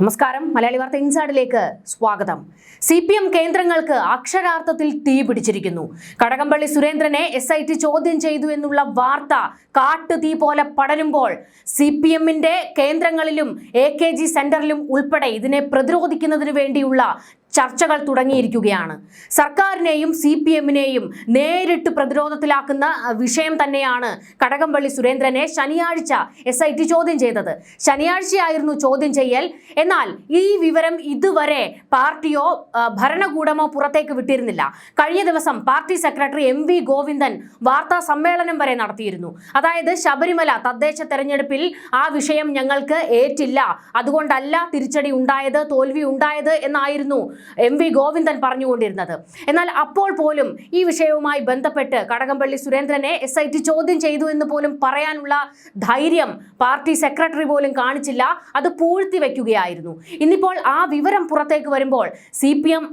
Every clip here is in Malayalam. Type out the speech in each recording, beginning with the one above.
നമസ്കാരം. മലയാളി വാർത്ത ഇൻസൈഡിലേക്ക് സ്വാഗതം. സി പി എം കേന്ദ്രങ്ങൾക്ക് അക്ഷരാർത്ഥത്തിൽ തീ പിടിച്ചിരിക്കുന്നു. കടകംപള്ളി സുരേന്ദ്രനെ എസ് ഐ ടി ചോദ്യം ചെയ്തു എന്നുള്ള വാർത്ത കാട്ടു തീ പോലെ പടരുമ്പോൾ സി പി എമ്മിന്റെ കേന്ദ്രങ്ങളിലും എ കെ ജി സെന്ററിലും ഉൾപ്പെടെ ഇതിനെ പ്രതിരോധിക്കുന്നതിന് വേണ്ടിയുള്ള ചർച്ചകൾ തുടങ്ങിയിരിക്കുകയാണ്. സർക്കാരിനെയും സി പി എമ്മിനെയും നേരിട്ട് പ്രതിരോധത്തിലാക്കുന്ന വിഷയം തന്നെയാണ് കടകംപള്ളി സുരേന്ദ്രനെ ശനിയാഴ്ച എസ് ഐ ടി ചോദ്യം ചെയ്തത്. ശനിയാഴ്ചയായിരുന്നു ചോദ്യം ചെയ്യൽ. എന്നാൽ ഈ വിവരം ഇതുവരെ പാർട്ടിയോ ഭരണകൂടമോ പുറത്തേക്ക് വിട്ടിരുന്നില്ല. കഴിഞ്ഞ ദിവസം party secretary M V Govindan വാർത്താ സമ്മേളനം വരെ നടത്തിയിരുന്നു. അതായത് ശബരിമല തദ്ദേശ തെരഞ്ഞെടുപ്പിൽ ആ വിഷയം ഞങ്ങൾക്ക് ഏറ്റില്ല. അതുകൊണ്ടല്ല തിരിച്ചടി ഉണ്ടായത് തോൽവി ഉണ്ടായത് എന്നായിരുന്നു എം വി ഗോവിന്ദൻ പറഞ്ഞുകൊണ്ടിരുന്നത്. എന്നാൽ അപ്പോൾ പോലും ഈ വിഷയവുമായി ബന്ധപ്പെട്ട് കടകംപള്ളി സുരേന്ദ്രനെ എസ് ഐ ടി ചോദ്യം ചെയ്തു എന്ന് പോലും പറയാനുള്ള ധൈര്യം പാർട്ടി സെക്രട്ടറി പോലും കാണിച്ചില്ല. അത് പൂഴ്ത്തി വയ്ക്കുകയായിരുന്നു. ഇന്നിപ്പോൾ ആ വിവരം പുറത്തേക്ക് വരുമ്പോൾ സി പി എം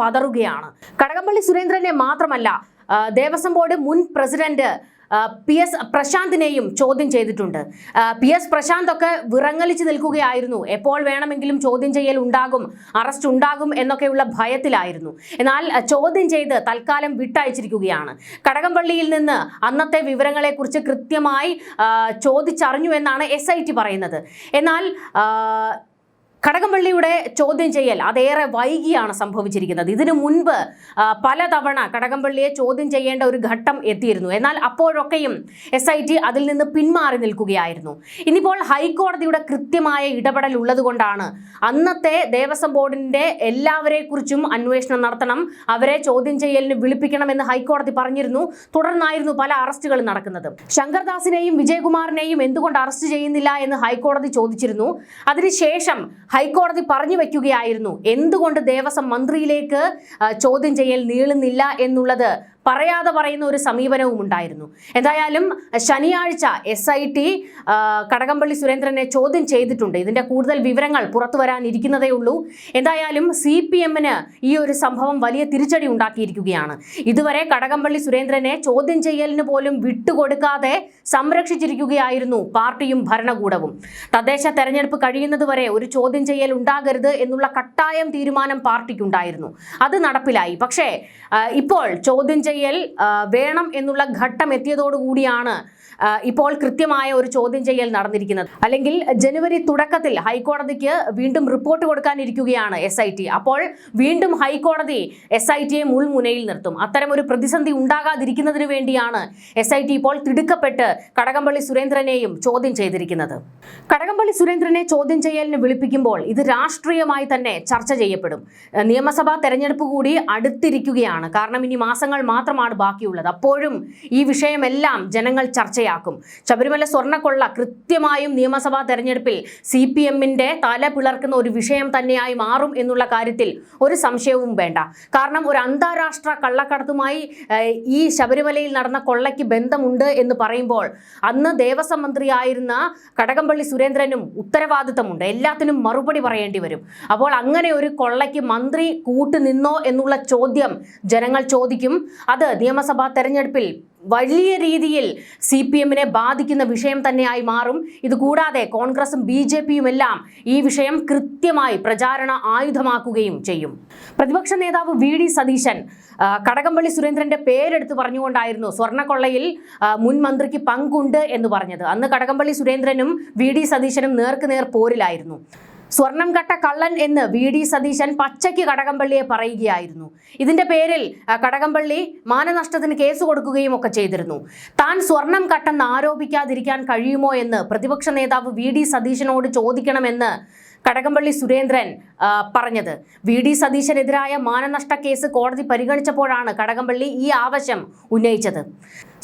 പതറുകയാണ്. കടകംപള്ളി സുരേന്ദ്രനെ മാത്രമല്ല ദേവസ്വം ബോർഡ് മുൻ പ്രസിഡന്റ് പി എസ് പ്രശാന്തിനെയും ചോദ്യം ചെയ്തിട്ടുണ്ട്. പി എസ് പ്രശാന്ത് ഒക്കെ വിറങ്ങലിച്ച് നിൽക്കുകയായിരുന്നു. എപ്പോൾ വേണമെങ്കിലും ചോദ്യം ചെയ്യൽ ഉണ്ടാകും അറസ്റ്റ് ഉണ്ടാകും എന്നൊക്കെയുള്ള ഭയത്തിലായിരുന്നു. എന്നാൽ ചോദ്യം ചെയ്ത് തൽക്കാലം വിട്ടയച്ചിരിക്കുകയാണ്. കടകംപള്ളിയിൽ നിന്ന് അന്നത്തെ വിവരങ്ങളെക്കുറിച്ച് കൃത്യമായി ചോദിച്ചറിഞ്ഞു എന്നാണ് എസ് ഐ ടി പറയുന്നത്. എന്നാൽ കടകംപള്ളിയുടെ ചോദ്യം ചെയ്യൽ അതേറെ വൈകിയാണ് സംഭവിച്ചിരിക്കുന്നത്. ഇതിനു മുൻപ് പലതവണ കടകംപള്ളിയെ ചോദ്യം ചെയ്യേണ്ട ഒരു ഘട്ടം എത്തിയിരുന്നു. എന്നാൽ അപ്പോഴൊക്കെയും എസ് ഐ ടി അതിൽ നിന്ന് പിന്മാറി നിൽക്കുകയായിരുന്നു. ഇനിയിപ്പോൾ ഹൈക്കോടതിയുടെ കൃത്യമായ ഇടപെടൽ ഉള്ളതുകൊണ്ടാണ് അന്നത്തെ ദേവസ്വം ബോർഡിന്റെ എല്ലാവരെക്കുറിച്ചും അന്വേഷണം നടത്തണം അവരെ ചോദ്യം ചെയ്യലിന് വിളിപ്പിക്കണമെന്ന് ഹൈക്കോടതി പറഞ്ഞിരുന്നു. തുടർന്നായിരുന്നു പല അറസ്റ്റുകളും നടക്കുന്നത്. ശങ്കർദാസിനെയും വിജയകുമാറിനെയും എന്തുകൊണ്ട് അറസ്റ്റ് ചെയ്യുന്നില്ല എന്ന് ഹൈക്കോടതി ചോദിച്ചിരുന്നു. അതിനുശേഷം ഹൈക്കോടതി പറഞ്ഞു വെക്കുകയായിരുന്നു. എന്തുകൊണ്ട് ദേവസ്വം മന്ത്രിയിലേക്ക് ചോദ്യം ചെയ്യൽ നീളുന്നില്ല എന്നുള്ളത് പറയാതെ പറയുന്ന ഒരു സമീപനവും ഉണ്ടായിരുന്നു. എന്തായാലും ശനിയാഴ്ച എസ് ഐ ടി കടകംപള്ളി സുരേന്ദ്രനെ ചോദ്യം ചെയ്തിട്ടുണ്ട്. ഇതിന്റെ കൂടുതൽ വിവരങ്ങൾ പുറത്തു വരാനിരിക്കുന്നതേ ഉള്ളൂ. എന്തായാലും സി പി എമ്മിന് ഈ ഒരു സംഭവം വലിയ തിരിച്ചടി ഉണ്ടാക്കിയിരിക്കുകയാണ്. ഇതുവരെ കടകംപള്ളി സുരേന്ദ്രനെ ചോദ്യം ചെയ്യലിന് പോലും വിട്ടുകൊടുക്കാതെ സംരക്ഷിച്ചിരിക്കുകയായിരുന്നു പാർട്ടിയും ഭരണകൂടവും. തദ്ദേശ തെരഞ്ഞെടുപ്പ് കഴിയുന്നതുവരെ ഒരു ചോദ്യം ചെയ്യൽ ഉണ്ടാകരുത് എന്നുള്ള കട്ടായം തീരുമാനം പാർട്ടിക്കുണ്ടായിരുന്നു. അത് നടപ്പിലായി. പക്ഷേ ഇപ്പോൾ ചോദ്യം ചെയ്യൽ ആ, വേണം എന്നുള്ള ഘട്ടം എത്തിയതോടുകൂടിയാണ് ഇപ്പോൾ കൃത്യമായ ഒരു ചോദ്യം ചെയ്യൽ നടന്നിരിക്കുന്നത്. അല്ലെങ്കിൽ ജനുവരി തുടക്കത്തിൽ ഹൈക്കോടതിക്ക് വീണ്ടും റിപ്പോർട്ട് കൊടുക്കാനിരിക്കുകയാണ് എസ് ഐ ടി അപ്പോൾ വീണ്ടും ഹൈക്കോടതി എസ് ഐ ടിയെ മുൾമുനയിൽ നിർത്തും. അത്തരം ഒരു പ്രതിസന്ധി ഉണ്ടാകാതിരിക്കുന്നതിന് വേണ്ടിയാണ് എസ് ഐ ടി ഇപ്പോൾ തിടുക്കപ്പെട്ട് കടകംപള്ളി സുരേന്ദ്രനെയും ചോദ്യം ചെയ്തിരിക്കുന്നത്. കടകംപള്ളി സുരേന്ദ്രനെ ചോദ്യം ചെയ്യലിന് വിളിപ്പിക്കുമ്പോൾ ഇത് രാഷ്ട്രീയമായി തന്നെ ചർച്ച ചെയ്യപ്പെടും. നിയമസഭാ തെരഞ്ഞെടുപ്പ് കൂടി അടുത്തിരിക്കുകയാണ്. കാരണം ഇനി മാസങ്ങൾ മാത്രമാണ് ബാക്കിയുള്ളത്. അപ്പോഴും ഈ വിഷയമെല്ലാം ജനങ്ങൾ ചർച്ചയാക്കും. ശബരിമല സ്വർണക്കൊള്ള കൃത്യമായും നിയമസഭാ തെരഞ്ഞെടുപ്പിൽ സി പി എമ്മിന്റെ തല പിളർക്കുന്ന ഒരു വിഷയം തന്നെയായി മാറും എന്നുള്ള കാര്യത്തിൽ ഒരു സംശയവും വേണ്ട. കാരണം ഒരു അന്താരാഷ്ട്ര കള്ളക്കടത്തുമായി ഈ ശബരിമലയിൽ നടന്ന കൊള്ളയ്ക്ക് ബന്ധമുണ്ട് എന്ന് പറയുമ്പോൾ അന്ന് ദേവസ്വം മന്ത്രിയായിരുന്ന കടകംപള്ളി സുരേന്ദ്രനും ഉത്തരവാദിത്തമുണ്ട്. എല്ലാത്തിനും മറുപടി പറയേണ്ടി വരും. അപ്പോൾ അങ്ങനെ ഒരു കൊള്ളയ്ക്ക് മന്ത്രി കൂട്ടുനിന്നോ എന്നുള്ള ചോദ്യം ജനങ്ങൾ ചോദിക്കും. അത് നിയമസഭാ തെരഞ്ഞെടുപ്പിൽ വലിയ രീതിയിൽ സി പി എമ്മിനെ ബാധിക്കുന്ന വിഷയം തന്നെയായി മാറും. ഇതുകൂടാതെ കോൺഗ്രസും ബി ജെ പിയും എല്ലാം ഈ വിഷയം കൃത്യമായി പ്രചാരണ ആയുധമാക്കുകയും ചെയ്യും. പ്രതിപക്ഷ നേതാവ് വി ഡി സതീശൻ കടകംപള്ളി സുരേന്ദ്രന്റെ പേരെടുത്ത് പറഞ്ഞുകൊണ്ടായിരുന്നു സ്വർണക്കൊള്ളയിൽ മുൻ മന്ത്രിക്ക് പങ്കുണ്ട് എന്ന് പറഞ്ഞത്. അന്ന് കടകംപള്ളി സുരേന്ദ്രനും വി ഡി സതീശനും നേർക്കുനേർ പോരിലായിരുന്നു. സ്വർണം കട്ട കള്ളൻ എന്ന് വി ഡി സതീശൻ പച്ചയ്ക്ക് കടകംപള്ളിയെ പറയുകയായിരുന്നു. ഇതിന്റെ പേരിൽ കടകംപള്ളി മാനനഷ്ടത്തിന് കേസ് കൊടുക്കുകയും ഒക്കെ ചെയ്തിരുന്നു. താൻ സ്വർണം കട്ടെന്ന് ആരോപിക്കാതിരിക്കാൻ കഴിയുമോ എന്ന് പ്രതിപക്ഷ നേതാവ് വി ഡി സതീശനോട് ചോദിക്കണമെന്ന് കടകംപള്ളി സുരേന്ദ്രൻ പറഞ്ഞത്. വി ഡി സതീശനെതിരായ മാനനഷ്ട കേസ് കോടതി പരിഗണിച്ചപ്പോഴാണ് കടകംപള്ളി ഈ ആവശ്യം ഉന്നയിച്ചത്.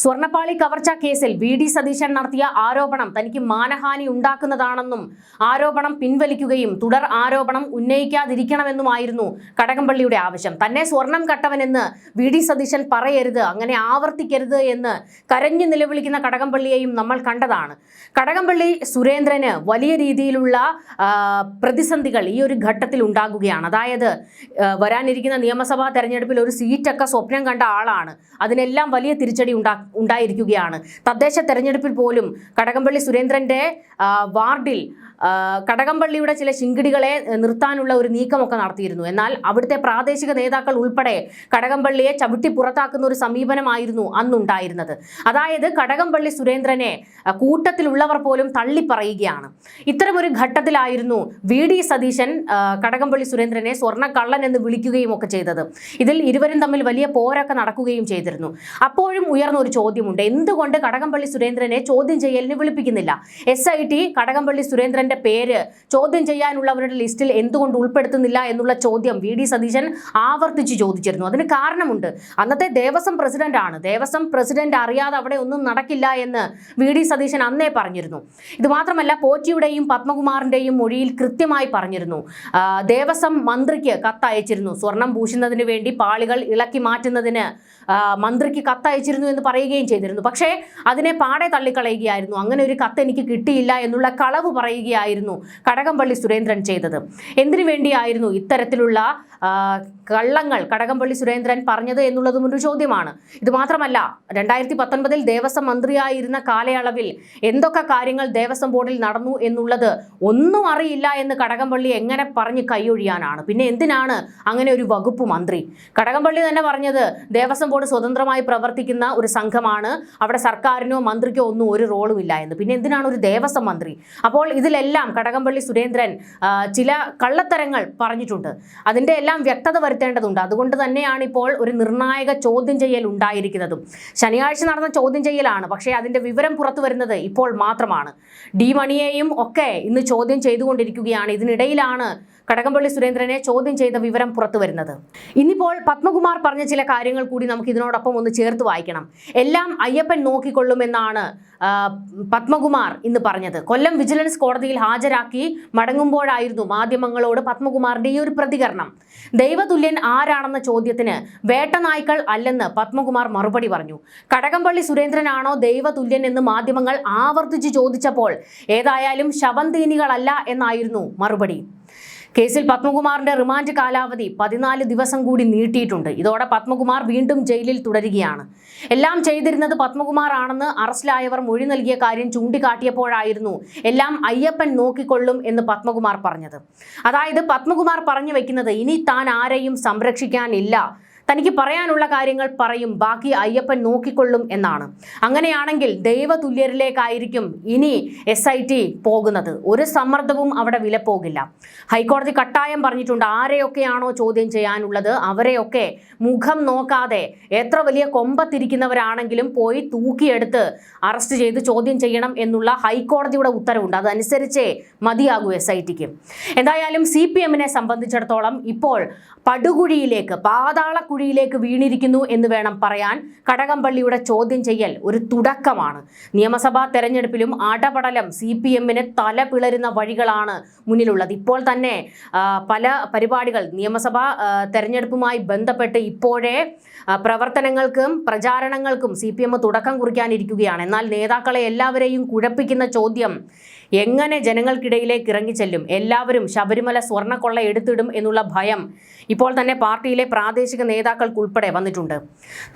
സ്വർണപ്പാളി കവർച്ച കേസിൽ വി ഡി സതീശൻ നടത്തിയ ആരോപണം തനിക്ക് മാനഹാനി ഉണ്ടാക്കുന്നതാണെന്നും ആരോപണം പിൻവലിക്കുകയും തുടർ ആരോപണം ഉന്നയിക്കാതിരിക്കണമെന്നുമായിരുന്നു കടകംപള്ളിയുടെ ആവശ്യം. തന്നെ സ്വർണം കട്ടവനെന്ന് വി ഡി സതീശൻ പറയരുത് അങ്ങനെ ആവർത്തിക്കരുത് എന്ന് കരഞ്ഞു നിലവിളിക്കുന്ന കടകംപള്ളിയെയും നമ്മൾ കണ്ടതാണ്. കടകംപള്ളി സുരേന്ദ്രന് വലിയ രീതിയിലുള്ള പ്രതിസന്ധികൾ ഈ ഒരു ഘട്ടത്തിൽ ഉണ്ടാകുകയാണ്. അതായത് വരാനിരിക്കുന്ന നിയമസഭാ തെരഞ്ഞെടുപ്പിൽ ഒരു സീറ്റൊക്കെ സ്വപ്നം കണ്ട ആളാണ്. അതിനെല്ലാം വലിയ തിരിച്ചടി ഉണ്ടാ ഉണ്ടായിരിക്കുകയാണ്. തദ്ദേശ തെരഞ്ഞെടുപ്പിൽ പോലും കടകംപള്ളി സുരേന്ദ്രന്റെ വാർഡിൽ കടകംപള്ളിയുടെ ചില ശിങ്കിടികളെ നിർത്താനുള്ള ഒരു നീക്കമൊക്കെ നടത്തിയിരുന്നു. എന്നാൽ അവിടുത്തെ പ്രാദേശിക നേതാക്കൾ ഉൾപ്പെടെ കടകംപള്ളിയെ ചവിട്ടി പുറത്താക്കുന്ന ഒരു സമീപനമായിരുന്നു അന്നുണ്ടായിരുന്നത്. അതായത് കടകംപള്ളി സുരേന്ദ്രനെ കൂട്ടത്തിലുള്ളവർ പോലും തള്ളിപ്പറയുകയാണ്. ഇത്തരമൊരു ഘട്ടത്തിലായിരുന്നു വി. ഡി. സതീശൻ കടകംപള്ളി സുരേന്ദ്രനെ സ്വർണക്കള്ളൻ എന്ന് വിളിക്കുകയും ഒക്കെ ചെയ്തത്. ഇതിൽ ഇരുവരും തമ്മിൽ വലിയ പോരൊക്കെ നടക്കുകയും ചെയ്തിരുന്നു. അപ്പോഴും ഉയർന്ന ഒരു ചോദ്യമുണ്ട്. എന്തുകൊണ്ട് കടകംപള്ളി സുരേന്ദ്രനെ ചോദ്യം ചെയ്യലിന് വിളിപ്പിക്കുന്നില്ല? എസ്. ഐ. ടി കടകംപള്ളി സുരേന്ദ്രന്റെ പേര് ചോദ്യം ചെയ്യാനുള്ളവരുടെ ലിസ്റ്റിൽ എന്തുകൊണ്ട് ഉൾപ്പെടുത്തുന്നില്ല എന്നുള്ള ചോദ്യം വി ഡി സതീശൻ ആവർത്തിച്ച് ചോദിച്ചിരുന്നു. അതിന് കാരണമുണ്ട്. അന്നത്തെ ദേവസ്വം പ്രസിഡന്റ് ആണ്. ദേവസ്വം പ്രസിഡന്റ് അറിയാതെ അവിടെ ഒന്നും നടക്കില്ല എന്ന് വി ഡി സതീശൻ അന്നേ പറഞ്ഞിരുന്നു. ഇത് മാത്രമല്ല പോറ്റിയുടെയും പത്മകുമാറിന്റെയും മൊഴിയിൽ കൃത്യമായി പറഞ്ഞിരുന്നു. ദേവസ്വം മന്ത്രിക്ക് കത്തയച്ചിരുന്നു. സ്വർണം പൂശുന്നതിന് വേണ്ടി പാളികൾ ഇളക്കി മാറ്റുന്നതിന് മന്ത്രിക്ക് കത്തയച്ചിരുന്നു എന്ന് പറയുകയും ചെയ്തിരുന്നു. പക്ഷേ അതിനെ പാടെ തള്ളിക്കളയുകയായിരുന്നു. അങ്ങനെ ഒരു കത്ത് എനിക്ക് കിട്ടിയില്ല എന്നുള്ള കളവ് പറയുകയായിരുന്നു. കടകംപള്ളി സുരേന്ദ്രൻ ചെയ്തത്. എന്തിനു വേണ്ടിയായിരുന്നു ഇത്തരത്തിലുള്ള കള്ളങ്ങൾ കടകംപള്ളി സുരേന്ദ്രൻ പറഞ്ഞത് എന്നുള്ളതും ഒരു ചോദ്യമാണ്. ഇത് മാത്രമല്ല രണ്ടായിരത്തി പത്തൊൻപതിൽ ദേവസ്വം മന്ത്രിയായിരുന്ന കാലയളവിൽ എന്തൊക്കെ കാര്യങ്ങൾ ദേവസ്വം ബോർഡിൽ നടന്നു എന്നുള്ളത് ഒന്നും അറിയില്ല എന്ന് കടകംപള്ളി എങ്ങനെ പറഞ്ഞ് കൈയൊഴിയാനാണ്. പിന്നെ എന്തിനാണ് അങ്ങനെ ഒരു വകുപ്പ് മന്ത്രി? കടകംപള്ളി തന്നെ പറഞ്ഞത് ദേവസ്വം ബോർഡ് സ്വതന്ത്രമായി പ്രവർത്തിക്കുന്ന ഒരു സംഘമാണ്. അവിടെ സർക്കാരിനോ മന്ത്രിക്കോ ഒന്നും ഒരു റോളും ഇല്ല എന്ന്. പിന്നെ എന്തിനാണ് ഒരു ദേവസ്വം മന്ത്രി? അപ്പോൾ ഇതിലെല്ലാം കടകംപള്ളി സുരേന്ദ്രൻ ചില കള്ളത്തരങ്ങൾ പറഞ്ഞിട്ടുണ്ട്. അതിന്റെ വ്യക്തത വരുത്തേണ്ടതുണ്ട്. അതുകൊണ്ട് തന്നെയാണ് ഇപ്പോൾ ഒരു നിർണായക ചോദ്യം ചെയ്യൽ ഉണ്ടായിരിക്കുന്നതും. ശനിയാഴ്ച നടന്ന ചോദ്യം ചെയ്യലാണ്. പക്ഷേ അതിന്റെ വിവരം പുറത്തു വരുന്നത് ഇപ്പോൾ മാത്രമാണ്. ഡി മണിയെയും ഒക്കെ ഇന്ന് ചോദ്യം ചെയ്തുകൊണ്ടിരിക്കുകയാണ്. ഇതിനിടയിലാണ് കടകംപള്ളി സുരേന്ദ്രനെ ചോദ്യം ചെയ്ത വിവരം പുറത്തു വരുന്നത് ഇന്നിപ്പോൾ പത്മകുമാർ പറഞ്ഞ ചില കാര്യങ്ങൾ കൂടി നമുക്ക് ഇതിനോടൊപ്പം ഒന്ന് ചേർത്ത് വായിക്കണം. എല്ലാം അയ്യപ്പൻ നോക്കിക്കൊള്ളുമെന്നാണ് പത്മകുമാർ ഇന്ന് പറഞ്ഞത്. കൊല്ലം വിജിലൻസ് കോടതിയിൽ ഹാജരാക്കി മടങ്ങുമ്പോഴായിരുന്നു മാധ്യമങ്ങളോട് പത്മകുമാറിന്റെ ഈ ഒരു പ്രതികരണം. ദൈവതുല്യൻ ആരാണെന്ന ചോദ്യത്തിന് വേട്ടനായ്ക്കൾ അല്ലെന്ന് പത്മകുമാർ മറുപടി പറഞ്ഞു. കടകംപള്ളി സുരേന്ദ്രനാണോ ദൈവതുല്യൻ എന്ന് മാധ്യമങ്ങൾ ആവർത്തിച്ച് ചോദിച്ചപ്പോൾ ഏതായാലും ശവന്തീനികളല്ല എന്നായിരുന്നു മറുപടി. കേസിൽ പത്മകുമാറിന്റെ റിമാൻഡ് കാലാവധി പതിനാല് ദിവസം കൂടി നീട്ടിയിട്ടുണ്ട്. ഇതോടെ പത്മകുമാർ വീണ്ടും ജയിലിൽ തുടരുകയാണ്. എല്ലാം ചെയ്തിരുന്നത് പത്മകുമാർ ആണെന്ന് അറസ്റ്റിലായവർ മൊഴി നൽകിയ കാര്യം ചൂണ്ടിക്കാട്ടിയപ്പോഴായിരുന്നു എല്ലാം അയ്യപ്പൻ നോക്കിക്കൊള്ളും എന്ന് പത്മകുമാർ പറഞ്ഞത്. അതായത് പത്മകുമാർ പറഞ്ഞു വെക്കുന്നത് ഇനി താൻ ആരെയും സംരക്ഷിക്കാനില്ല. തനിക്ക് പറയാനുള്ള കാര്യങ്ങൾ പറയും ബാക്കി അയ്യപ്പൻ നോക്കിക്കൊള്ളും എന്നാണ്. അങ്ങനെയാണെങ്കിൽ ദൈവതുല്യരിലേക്കായിരിക്കും ഇനി എസ് ഐ ടി പോകുന്നത്. ഒരു സമ്മർദ്ദവും അവിടെ വില പോകില്ല. ഹൈക്കോടതി കട്ടായം പറഞ്ഞിട്ടുണ്ട് ആരെയൊക്കെയാണോ ചോദ്യം ചെയ്യാനുള്ളത്? അവരെയൊക്കെ മുഖം നോക്കാതെ എത്ര വലിയ കൊമ്പത്തിരിക്കുന്നവരാണെങ്കിലും പോയി തൂക്കിയെടുത്ത് അറസ്റ്റ് ചെയ്ത് ചോദ്യം ചെയ്യണം എന്നുള്ള ഹൈക്കോടതിയുടെ ഉത്തരവുണ്ട്. അതനുസരിച്ചേ മതിയാകൂ എസ് ഐ ടിക്ക് എന്തായാലും സി പി എമ്മിനെ സംബന്ധിച്ചിടത്തോളം ഇപ്പോൾ പടുകുഴിയിലേക്ക് പാതാളക്കുഴിയിലേക്ക് വീണിരിക്കുന്നു എന്ന് വേണം പറയാൻ. കടകംപള്ളിയുടെ ചോദ്യം ചെയ്യൽ ഒരു തുടക്കമാണ്. നിയമസഭാ തെരഞ്ഞെടുപ്പിലും അടപടലം സി പി എമ്മിന് തല പിളരുന്ന വഴികളാണ് മുന്നിലുള്ളത്. ഇപ്പോൾ തന്നെ പല പരിപാടികൾ നിയമസഭാ തെരഞ്ഞെടുപ്പുമായി ബന്ധപ്പെട്ട് ഇപ്പോഴേ പ്രവർത്തനങ്ങൾക്കും പ്രചാരണങ്ങൾക്കും സി പി എം തുടക്കം കുറിക്കാനിരിക്കുകയാണ്. എന്നാൽ നേതാക്കളെ എല്ലാവരെയും കുഴപ്പിക്കുന്ന ചോദ്യം എങ്ങനെ ജനങ്ങൾക്കിടയിലേക്ക് ഇറങ്ങിച്ചെല്ലും? എല്ലാവരും ശബരിമല സ്വർണക്കൊള്ള എടുത്തിടും എന്നുള്ള ഭയം ഇപ്പോൾ തന്നെ പാർട്ടിയിലെ പ്രാദേശിക നേതാക്കൾക്കുൾപ്പെടെ വന്നിട്ടുണ്ട്.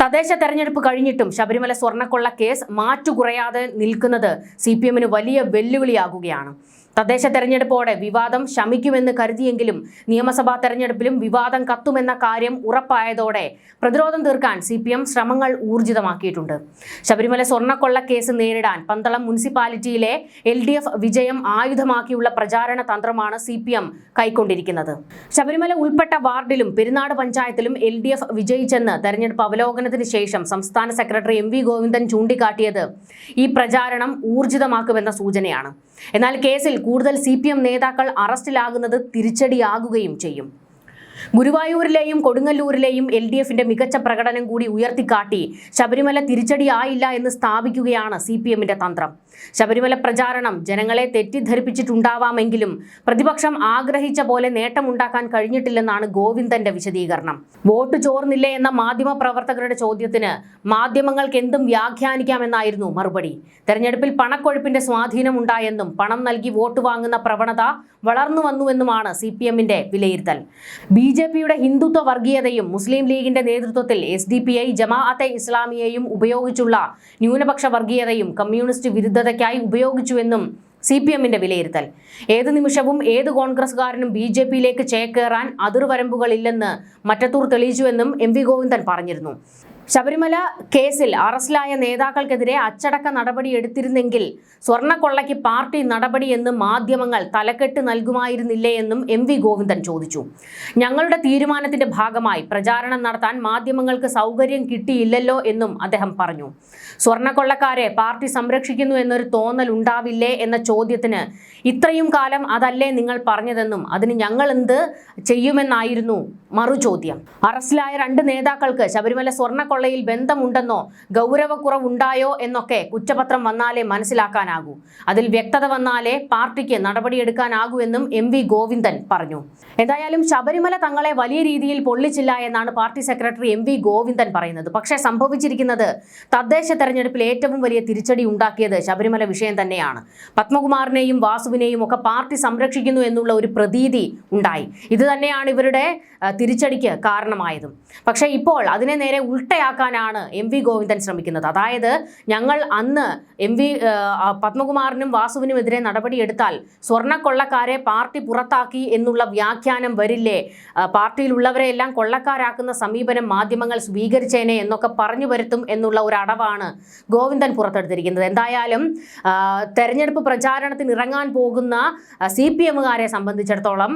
തദ്ദേശ തെരഞ്ഞെടുപ്പ് കഴിഞ്ഞിട്ടും ശബരിമല സ്വർണക്കൊള്ള കേസ് മാറ്റുകുറയാതെ നിൽക്കുന്നത് സി പി എമ്മിന് വലിയ വെല്ലുവിളിയാകുകയാണ്. തദ്ദേശ തെരഞ്ഞെടുപ്പോടെ വിവാദം ശമിക്കുമെന്ന് കരുതിയെങ്കിലും നിയമസഭാ തെരഞ്ഞെടുപ്പിലും വിവാദം കത്തുമെന്ന കാര്യം ഉറപ്പായതോടെ പ്രതിരോധം തീർക്കാൻ സി ശ്രമങ്ങൾ ഊർജിതമാക്കിയിട്ടുണ്ട്. ശബരിമല സ്വർണക്കൊള്ള കേസ് നേരിടാൻ പന്തളം മുനിസിപ്പാലിറ്റിയിലെ എൽ വിജയം ആയുധമാക്കിയുള്ള പ്രചാരണ തന്ത്രമാണ് സി കൈക്കൊണ്ടിരിക്കുന്നത്. ശബരിമല ഉൾപ്പെട്ട വാർഡിലും പെരുന്നാട് പഞ്ചായത്തിലും എൽ വിജയിച്ചെന്ന് തെരഞ്ഞെടുപ്പ് അവലോകനത്തിന് ശേഷം സംസ്ഥാന സെക്രട്ടറി എം വി ഗോവിന്ദൻ ചൂണ്ടിക്കാട്ടിയത് ഈ പ്രചാരണം ഊർജിതമാക്കുമെന്ന സൂചനയാണ്. എന്നാൽ കേസിൽ കൂടുതൽ സി നേതാക്കൾ അറസ്റ്റിലാകുന്നത് തിരിച്ചടിയാകുകയും ചെയ്യും. ഗുരുവായൂരിലെയും കൊടുങ്ങല്ലൂരിലെയും എൽ ഡി എഫിന്റെ മികച്ച പ്രകടനം കൂടി ഉയർത്തിക്കാട്ടി ശബരിമല തിരിച്ചടിയായില്ല എന്ന് സ്ഥാപിക്കുകയാണ് സി പി എമ്മിന്റെ തന്ത്രം. ശബരിമല പ്രചാരണം ജനങ്ങളെ തെറ്റിദ്ധരിപ്പിച്ചിട്ടുണ്ടാവാമെങ്കിലും പ്രതിപക്ഷം ആഗ്രഹിച്ച പോലെ നേട്ടമുണ്ടാക്കാൻ കഴിഞ്ഞിട്ടില്ലെന്നാണ് ഗോവിന്ദന്റെ വിശദീകരണം. വോട്ട് ചോർന്നില്ലേ എന്ന മാധ്യമ പ്രവർത്തകരുടെ ചോദ്യത്തിന് മാധ്യമങ്ങൾക്ക് എന്തും വ്യാഖ്യാനിക്കാമെന്നായിരുന്നു മറുപടി. തെരഞ്ഞെടുപ്പിൽ പണക്കൊഴുപ്പിന്റെ സ്വാധീനമുണ്ടായെന്നും പണം നൽകി വോട്ട് വാങ്ങുന്ന പ്രവണത വളർന്നു വന്നുവെന്നുമാണ് സി പി എമ്മിന്റെ വിലയിരുത്തൽ. ബി ജെ പിയുടെ ഹിന്ദുത്വ വർഗീയതയും മുസ്ലിം ലീഗിന്റെ നേതൃത്വത്തിൽ S D P I Jamaat e ഇസ്ലാമിയെയും ഉപയോഗിച്ചുള്ള ന്യൂനപക്ഷ വർഗീയതയും കമ്മ്യൂണിസ്റ്റ് വിരുദ്ധതയ്ക്കായി ഉപയോഗിച്ചുവെന്നും സി പി എമ്മിന്റെ വിലയിരുത്തൽ. ഏത് നിമിഷവും ഏത് കോൺഗ്രസ്സുകാരനും ബി ജെ പിയിലേക്ക് ചേക്കേറാൻ അതിർവരമ്പുകളില്ലെന്ന് മറ്റത്തൂർ തെളിയിച്ചുവെന്നും എം വി ഗോവിന്ദൻ പറഞ്ഞിരുന്നു. ശബരിമല കേസിൽ അറസ്റ്റിലായ നേതാക്കൾക്കെതിരെ അച്ചടക്ക നടപടി എടുത്തിരുന്നെങ്കിൽ സ്വർണക്കൊള്ളയ്ക്ക് പാർട്ടി നടപടി എന്ന് മാധ്യമങ്ങൾ തലക്കെട്ട് നൽകുമായിരുന്നില്ലേ എന്നും എം വി ഗോവിന്ദൻ ചോദിച്ചു. ഞങ്ങളുടെ തീരുമാനത്തിന്റെ ഭാഗമായി പ്രചാരണം നടത്താൻ മാധ്യമങ്ങൾക്ക് സൗകര്യം കിട്ടിയില്ലല്ലോ എന്നും അദ്ദേഹം പറഞ്ഞു. സ്വർണക്കൊള്ളക്കാരെ പാർട്ടി സംരക്ഷിക്കുന്നു എന്നൊരു തോന്നൽ ഉണ്ടാവില്ലേ എന്ന ചോദ്യത്തിന് ഇത്രയും കാലം അതല്ലേ നിങ്ങൾ പറഞ്ഞതെന്നും അതിന് ഞങ്ങൾ എന്ത് ചെയ്യുമെന്നായിരുന്നു മറുചോദ്യം. അറസ്റ്റിലായ രണ്ട് നേതാക്കൾക്ക് ശബരിമല സ്വർണക്കൊള്ളയിൽ ബന്ധമുണ്ടെന്നോ ഗൗരവക്കുറവുണ്ടായോ എന്നൊക്കെ കുറ്റപത്രം വന്നാലേ മനസ്സിലാക്കാനാകൂ. അതിൽ വ്യക്തത വന്നാലേ പാർട്ടിക്ക് നടപടിയെടുക്കാനാകൂ എന്നും എം വി ഗോവിന്ദൻ പറഞ്ഞു. എന്തായാലും ശബരിമല തങ്ങളെ വലിയ രീതിയിൽ പൊള്ളിച്ചില്ല എന്നാണ് party secretary M V Govindan പറയുന്നത്. പക്ഷേ സംഭവിച്ചിരിക്കുന്നത് തദ്ദേശ തെരഞ്ഞെടുപ്പിൽ ഏറ്റവും വലിയ തിരിച്ചടി ഉണ്ടാക്കിയത് ശബരിമല വിഷയം തന്നെയാണ്. പത്മകുമാറിനെയും വാസുവിനെയും ഒക്കെ പാർട്ടി സംരക്ഷിക്കുന്നു എന്നുള്ള ഒരു പ്രതീതി ഉണ്ടായി. ഇത് തന്നെയാണ് ഇവരുടെ തിരിച്ചടിക്ക് കാരണമായതും. പക്ഷേ ഇപ്പോൾ അതിനെ നേരെ ഉൾട്ടയാക്കാനാണ് എം വി ഗോവിന്ദൻ ശ്രമിക്കുന്നത്. അതായത് ഞങ്ങൾ അന്ന് എം വി പത്മകുമാറിനും വാസുവിനുമെതിരെ നടപടിയെടുത്താൽ സ്വർണക്കൊള്ളക്കാരെ പാർട്ടി പുറത്താക്കി എന്നുള്ള വ്യാഖ്യാനം വരില്ലേ? പാർട്ടിയിലുള്ളവരെ എല്ലാം കൊള്ളക്കാരാക്കുന്ന സമീപനം മാധ്യമങ്ങൾ സ്വീകരിച്ചേനെ എന്നൊക്കെ പറഞ്ഞു വരുത്തും എന്നുള്ള ഒരു അടവാണ് ഗോവിന്ദൻ പുറത്തെടുത്തിരിക്കുന്നത്. എന്തായാലും തെരഞ്ഞെടുപ്പ് പ്രചാരണത്തിന് ഇറങ്ങാൻ പോകുന്ന സി പി എമ്മുകാരെ സംബന്ധിച്ചിടത്തോളം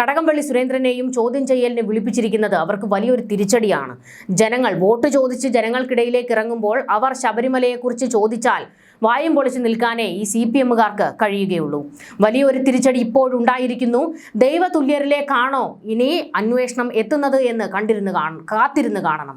കടകംപള്ളി സുരേന്ദ്രനെയും ചോദ്യം ചെയ്യലിനെ വിളിപ്പിച്ചിരിക്കുന്നത് അവർക്ക് വലിയൊരു തിരിച്ചടിയാണ്. ജനങ്ങൾ വോട്ട് ചോദിച്ച് ജനങ്ങൾക്കിടയിലേക്ക് ഇറങ്ങുമ്പോൾ അവർ ശബരിമലയെക്കുറിച്ച് ചോദിച്ചാൽ വായും പൊളിച്ച് നിൽക്കാനേ ഈ സി പി എമ്മുകാർക്ക് കഴിയുകയുള്ളൂ. വലിയൊരു തിരിച്ചടി ഇപ്പോഴുണ്ടായിരിക്കുന്നു ദൈവതുല്യരിലേക്കാണോ ഇനി അന്വേഷണം എത്തുന്നത് എന്ന് കണ്ടിരുന്ന് കാണ കാത്തിരുന്ന് കാണണം.